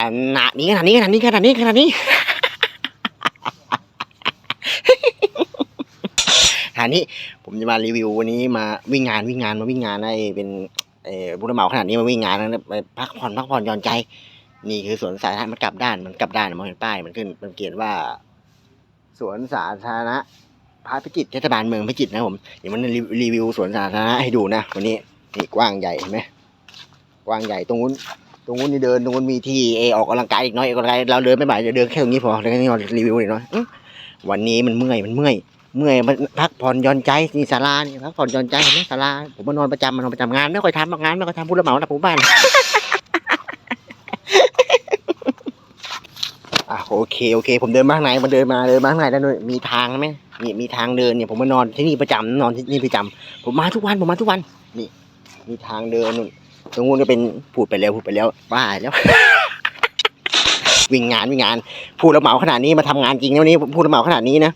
ขนาดนี้ขนาดนี้ขนาดนี้ขนาดนี้ขนาดนี้ขนาดนี้ผมจะมารีวิววันนี้มาวิ่งงานวิ่งงานมาวิ่งงานได้เป็นเอ่อผู้รับเหมาขนาดนี้มาวิ่งงานนะไปพักผ่อนพักผ่อนหย่อนใจ นี่คือสวนสาธารณะมันกลับด้านมันกลับด้านมองเห็นป้ายมันขึ้นมันเขียนว่า สวนสาธารณะพระพิจิตรเทศบาลเมืองพิจิตรนะผมเดี๋ยวมันรีวิวสวนสาธารณะให้ดูนะวันนี้นี่กว้างใหญ่เห็นไหมกว้างใหญ่ตรงนู้น ตรงนู้นนี่เดินตรงนู้นมีที่เอออกกำลังกายอีกน้อยออกกำลังกายเราเดินไม่ไหวเดี๋ยวเดินแค่ตรงนี้พอแล้วก็นี่เรารีวิวหน่อยเนาะอื้อวันนี้มันเมื่อยมันเมื่อยเมื่อยมันพักผ่อนย่อนใจนี่ศาลานี่พักผ่อนย่อนใจเห็นไหมศาลาผมมานอนประจำมานอนประจำงานไม่ค่อยทำงานไม่ค่อยทำผู้รับเหมานะผมบ้านอะโอเคโอเค ผมเดินมาข้างในมันเดินมาเดินมาข้างในแล้วมีทางไหมมีมีทางเดินเนี่ยผมมานอนที่นี่ประจำนอนที่นี่ประจำผมมาทุกวันผมมาทุกวัน นี่ มีทางเดินนู่น ตรงนู้นก็เป็นพูดไปแล้วพูดไปแล้วบ้าแล้ว วิ่งงานวิ่งงานพูดแล้วเหมาขนาดนี้มาทำงานจริงนะวันนี้พูดแล้วเหมาขนาดนี้นะ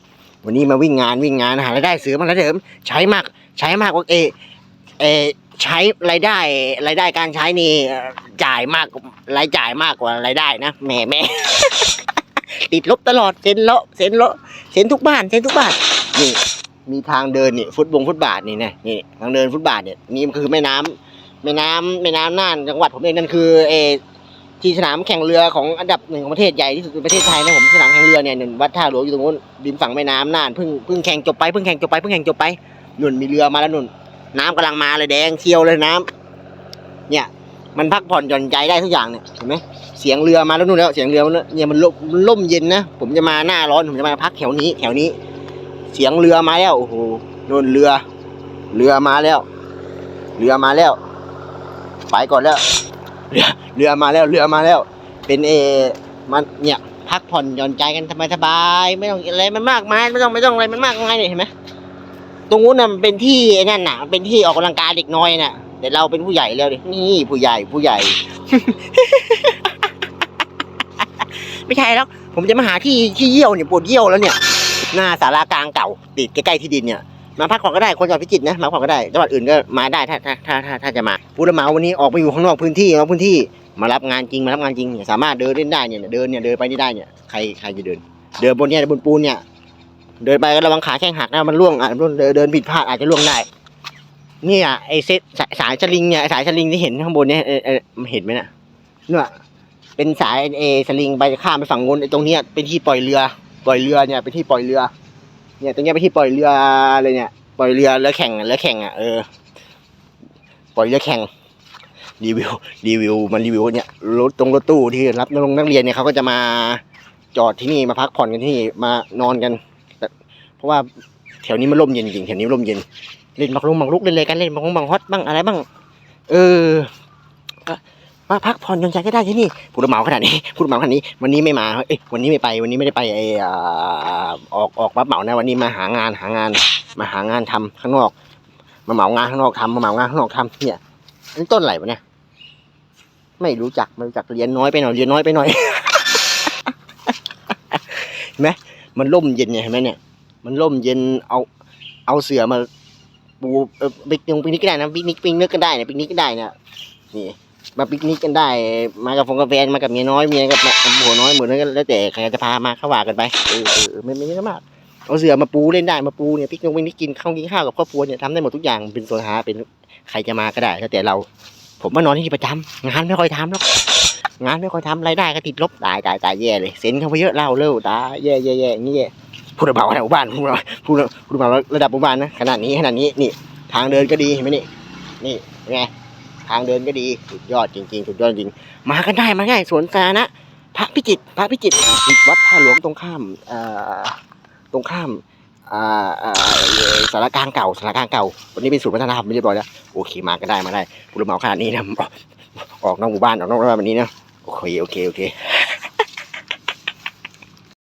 วันนี้มาวิ่งงานวิ่งงานหารายได้เสือมาแล้วเดิมใช้มาก ใช้มากกว่าเอเอใช้รายได้รายได้การใช้นี่จ่ายมากรายจ่ายมากกว่ารายได้นะแม่แม่ติดลบตลอดเซ็นเลาะเซ็นเลาะเซ็นทุกบ้านเซ็นทุกบ้านนี่มีทางเดินนี่ฟุตบงฟุตบาทนี่นะนี่ทางเดินฟุตบาทเนี่ยนี่มันคือแม่น้ำ แม่น้ำแม่น้ำน่านจังหวัดผมเองนั่นคือเออที่สนามแข่งเรือของอันดับหนึ่งของประเทศใหญ่ที่สุดในประเทศไทยนะผมสนามแข่งเรือเนี่ยวัดท่าหลวงอยู่ตรงนู้นริมฝั่งแม่น้ำน่านเพิ่งเพิ่งแข่งจบไปเพิ่งแข่งจบไปเพิ่งแข่งจบไปนุนมีเรือมาแล้วนุนน้ำกำลังมาเลยแดงเชียวเลยน้ำเนี่ยมันพักผ่อนหย่อนใจได้ทุกอย่างเนี่ยเห็นไหมเสียงเรือมาแล้วนู่นแล้วเสียงเรือมันเนี่ยมันลมมันล่มเย็นนะผมจะมาหน้าร้อนผมจะมาพักแถวนี้แถวนี้ เสียงเรือมาแล้วโอ้โหนู่นเรือ เรือมาแล้ว เรือมาแล้ว ไปก่อนแล้ว เรือเรือมาแล้วเรือมาแล้ว เป็นเอมันเนี่ยพักผ่อนหย่อนใจกันสบายๆไม่ต้องอะไรมันมากมายไม่ต้องไม่ต้องอะไรมันมากมายเนี่ยเห็นไหมตรงนู้นน่ะมันเป็นที่ไอ้นั่นน่ะเป็นที่ออกกำลังกายเด็กน้อยน่ะแต่เราเป็นผู้ใหญ่แล้วดินี่ผู้ใหญ่ผู้ใหญ่ ไม่ใช่แล้วผมจะมาหาที่ที่เยี่ยวเนี่ยปวดเยี่ยวแล้วเนี่ย หน้าสารากลางเก่าติดใกล้ๆที่ดินเนี่ย มาพักผ่อนก็ได้คนจังหวัดพิจิตรนะมาพักผ่อนก็ได้จังหวัดอื่นก็มาได้ถ้าถ้าถ้าถ้าถ้าจะมาผู้รับเหมาวันนี้ออกมาอยู่ข้างนอกพื้นที่นอกพื้นที่มารับงานจริงมารับงานจริงเนี่ยสามารถเดินเล่นได้เนี่ยเดินเนี่ยเดินไปนี่ได้เนี่ยใครใครจะเดิน เดินบนเนี่ยบนปูนเนี่ย เดินไปก็ระวังขาแข้งหักนะมันร่วงอะร่วงเดินเดินผิดพลาดอาจจะร่วงได้เนี่ยไอ้เซตสายสายสลิงเนี่ยไอ้สายสลิงที่เห็นข้างบนเนี่ยเออเออเห็นไหมน่ะเนี่ยเป็นสายเอสลิงไปข้ามไปฝั่งนู้นไอ้ตรงเนี้ยเป็นที่ปล่อยเรือ ปล่อยเรือเนี่ยเป็นที่ปล่อยเรือ เนี่ยตรงเนี้ยเป็นที่ปล่อยเรือเลยเนี่ยปล่อยเรือเรือแข่งอะเรือแข่งอะเออปล่อยเรือแข่งรีวิวรีวิวมันรีวิวเนี่ยรถตรงรถตู้ที่รับนักลงนักเรียนเนี่ยเขาก็จะมาจอดที่นี่มาพักผ่อนกันที่นี่มานอนกันแต่เพราะว่าแถวนี้มันร่มเย็นจริงแถวนี้ร่มเย็นเล่นหมากรุกหมากรุกเล่นอะไรกันเล่นหมากรุกหมากฮอตบ้างอะไรบ้างเออาพักผ่อนหย่อนใจก็ได้ที่นี่ผู้รับเหมาขนาดนี้ผู้รับเหมาขนาดนี้ วันนี้ไม่มาเอ้ยวันนี้ไม่ไป วันนี้ไม่ได้ไปไออ่าออกออกรับเหมานะ วันนี้มาหางานหางาน มาหางานทำข้างนอก มาเหมางานข้างนอกทำมาเหมางานข้างนอกทำเนี่ยอันนี้ต้นอะไรวะเนี่ยไม่รู้จักไม่รู้จักเรียนน้อยไปหน่อยเรียนน้อยไปหน่อยเห็นไหมมันร่มเย็นเนี่ยเห็นไหมเนี่ย มันร่มเย็นเอาเอาเสือมาปูเออปิกนิกปิกนิกก็ได้นะปิกนิกปิกนิกก็ได้เนี่ยปิกนิกก็ได้เนี่ยนี่ มาปิกนิกกันได้ มากับฟงกับแฟนมากับเมียน้อยเมียกับผัวน้อยเหมือนกันแล้วแต่ใครจะพามาเข้าว่ากันไปเออเออไม่ไม่ไม่มากเอาเสือมาปูเล่นได้มาปูเนี่ยปิกนิกปิกนิกกินข้าวกินข้าวกับครอบครัวเนี่ยทำได้หมดทุกอย่างเป็นส่วนหาเป็นใครจะมาก็ได้แล้วแต่เรา ผมมานอนที่นี่ประจำงานไม่ค่อยทำหรอกงานไม่ค่อยทำรายได้ก็ติดลบตายตายตายแย่เลยเซ็นเข้าไปเยอะเล่าเร็วตายแย่แย่แย่อย่างนี้แย่ผู้ระเบาระดับหมู่บ้านผู้ระผู้ระผู้ระเบาระดับหมู่บ้านนะขนาดนี้ขนาดนี้นี่ ทางเดินก็ดีเห็นไหมนี่นี่ไง ทางเดินก็ดีสุดยอดจริงๆสุดยอดจริงมากันได้มาง่ายสวนสาธารณะพระพิจิตรพระพิจิตรวัดท่าหลวงตรงข้ามตรงข้ามสารกลางเก่าสารกลางเก่า วันนี้เป็นศูนย์พัฒนาผมไม่เรียบร้อยแล้วโอเคมาก็ได้มาได้ผู้รับเหมาขนาดนี้นะออกนอกหมู่บ้านออกนอกหมู่บ้านวันนี้นะโอเคโอเคโอเค